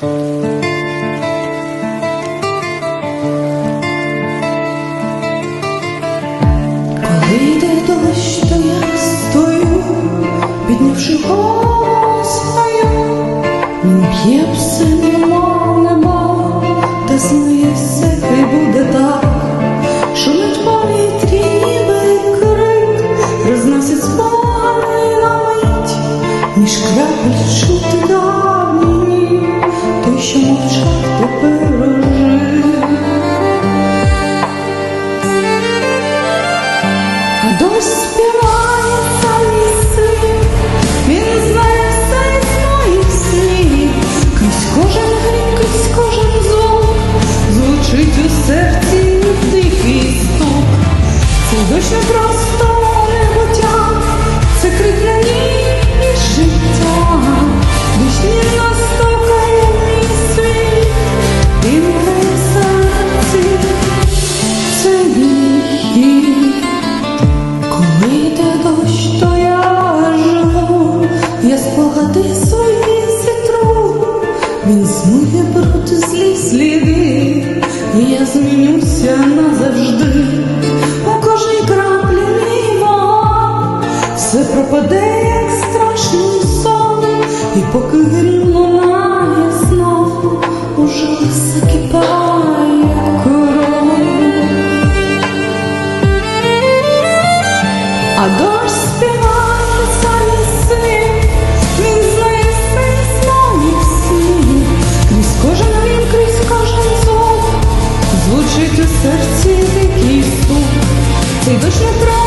Коли йде дощ, то я стою, піднявши голову свою, він б'є все нема, нема, та все, хай буде так, шумить повітрі, ніби крик, розносить спогади на між крапель чути що мовчав, то пережив. А дощ співає самі світ, він знає все з моїх слів, крізь кожен грім, серці дикий я змінюся назавжди, у кожній краплі ліва все пропаде, як страшний сон, і поки він лунає знов уже закипає коров. А досі серці такий стук, ти йдеш на край.